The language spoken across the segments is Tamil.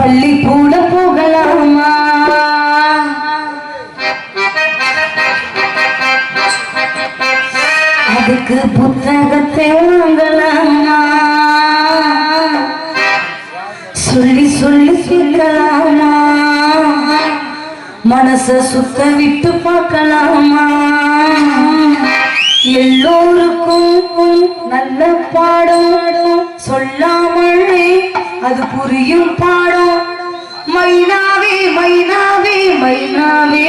பள்ளி கூட போகலாமா? அதுக்கு புத்தகத்தை வாங்கலாமா? சொல்லி சொல்லி சொல்லலாமா மனச சுத்த விட்டு பார்க்கலாமா? எல்லோருக்கும் நல்ல பாடம் சொல்லாமலே அது புரியும் பாடம் மைனாவே மைனாவே மைனாவே.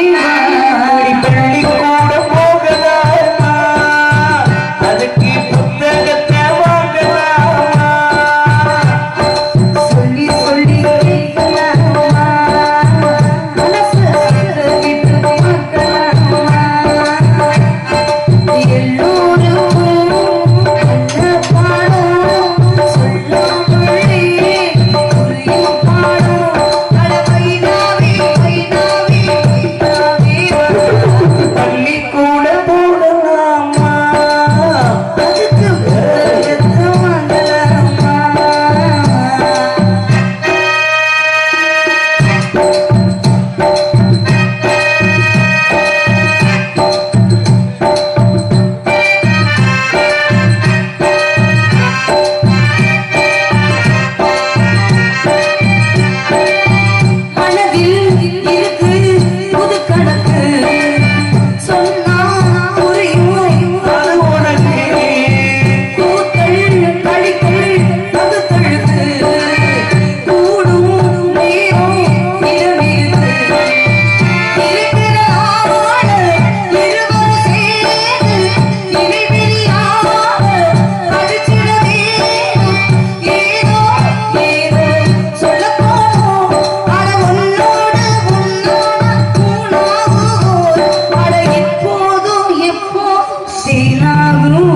দিলাগো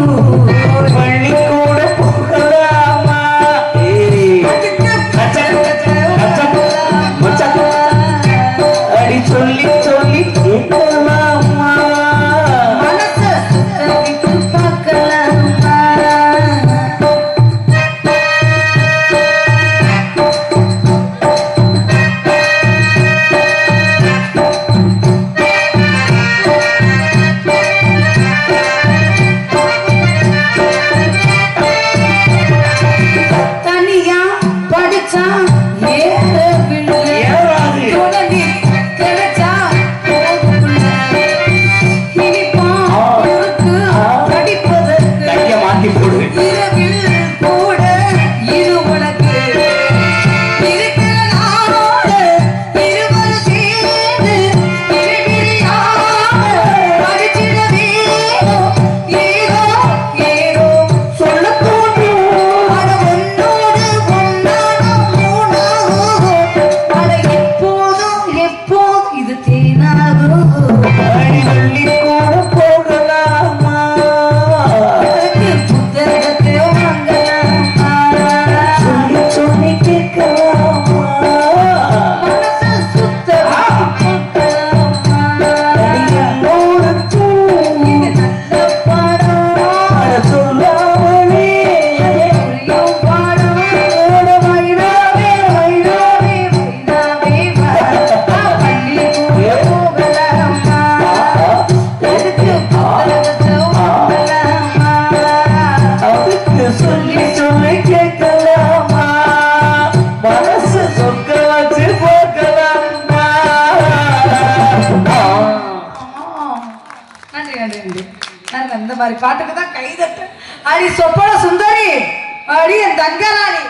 நாங்க இந்த மாதிரி பாட்டுக்கு தான் கைதட்டு அடி சொப்பன சுந்தரி அடி என் தங்கராணி.